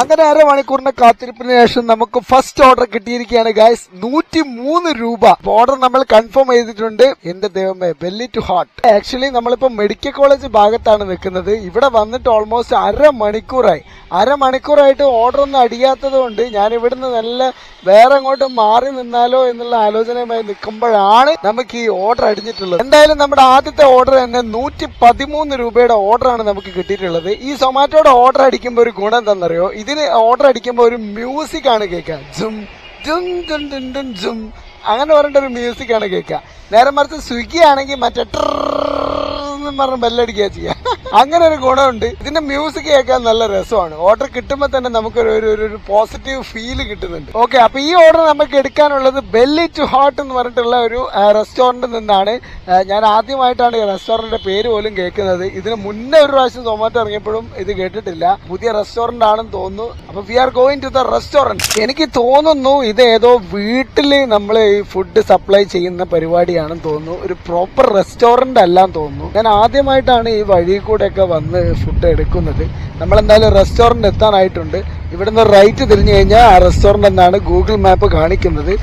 അങ്ങനെ അരമണിക്കൂറിന്റെ കാത്തിരിപ്പിന് ശേഷം നമുക്ക് ഫസ്റ്റ് ഓർഡർ കിട്ടിയിരിക്കുകയാണ് ഗായ്സ് നൂറ്റി മൂന്ന് രൂപ ഓർഡർ നമ്മൾ കൺഫേം ചെയ്തിട്ടുണ്ട്. എന്റെ ദൈവമേ ബെല്ലി ടു ഹാർട്ട് ആക്ച്വലി നമ്മളിപ്പോ മെഡിക്കൽ കോളേജ് ഭാഗത്താണ് നിൽക്കുന്നത്. ഇവിടെ വന്നിട്ട് ഓൾമോസ്റ്റ് അരമണിക്കൂറായി. അരമണിക്കൂറായിട്ട് ഓർഡർ ഒന്നും അടിയാത്തത് കൊണ്ട് ഞാൻ ഇവിടുന്ന് നല്ല വേറെ അങ്ങോട്ട് മാറി നിന്നാലോ എന്നുള്ള ആലോചനയുമായി നിൽക്കുമ്പോഴാണ് നമുക്ക് ഈ ഓർഡർ അടിഞ്ഞിട്ടുള്ളത്. എന്തായാലും നമ്മുടെ ആദ്യത്തെ ഓർഡർ തന്നെ നൂറ്റി പതിമൂന്ന് രൂപയുടെ ഓർഡറാണ് നമുക്ക് കിട്ടിയിട്ടുള്ളത്. ഈ സൊമാറ്റോയുടെ ഓർഡർ അടിക്കുമ്പോൾ ഒരു ഗുണം എന്താണെന്നറിയോ? ഇതിന് ഓർഡർ അടിക്കുമ്പോൾ ഒരു മ്യൂസിക് ആണ് കേൾക്കുക. ജും ജും ജും ജും ജും ജും. അങ്ങനെ പറഞ്ഞിട്ട് ഒരു മ്യൂസിക് ആണ് കേൾക്കുക. നേരെ മറിച്ച് സ്വിഗ്ഗി ആണെങ്കിൽ മറ്റേ ട്രെന്ന് പറഞ്ഞ് ബെല്ലടിക്കുക ചെയ്യുക അങ്ങനെ ഒരു ഗുണമുണ്ട്. ഇതിന്റെ മ്യൂസിക് കേൾക്കാൻ നല്ല രസമാണ്. ഓർഡർ കിട്ടുമ്പോൾ തന്നെ നമുക്ക് ഒരു പോസിറ്റീവ് ഫീൽ കിട്ടുന്നുണ്ട്. ഓക്കെ അപ്പൊ ഈ ഓർഡർ നമുക്ക് എടുക്കാനുള്ളത് ബെല്ലി ടു ഹാർട്ട് എന്ന് പറഞ്ഞിട്ടുള്ള ഒരു റെസ്റ്റോറന്റിൽ നിന്നാണ്. ഞാൻ ആദ്യമായിട്ടാണ് ഈ റെസ്റ്റോറന്റിന്റെ പേര് പോലും കേൾക്കുന്നത്. ഇതിന് മുന്നേ ഒരു പ്രാവശ്യം സൊമാറ്റോ ഇറങ്ങിയപ്പോഴും ഇത് കേട്ടിട്ടില്ല. പുതിയ റെസ്റ്റോറന്റ് ആണെന്ന് തോന്നുന്നു. അപ്പൊ we are going to the restaurant എനിക്ക് തോന്നുന്നു ഇത് ഏതോ വീട്ടിൽ നമ്മൾ ഈ ഫുഡ് സപ്ലൈ ചെയ്യുന്ന പരിപാടിയാണെന്ന് തോന്നുന്നു. ഒരു പ്രോപ്പർ റെസ്റ്റോറന്റ് അല്ലാന്ന് തോന്നുന്നു. ഞാൻ ആദ്യമായിട്ടാണ് ഈ വഴി കൂടെ ഒക്കെ വന്ന് ഫുഡ് എടുക്കുന്നത്. നമ്മളെന്തായാലും റെസ്റ്റോറന്റ് എത്താനായിട്ടുണ്ട്. ഇവിടുന്ന് റൈറ്റ് തിരിഞ്ഞു കഴിഞ്ഞാൽ ആ റെസ്റ്റോറന്റ് എന്നാണ് ഗൂഗിൾ മാപ്പ് കാണിക്കുന്നത്.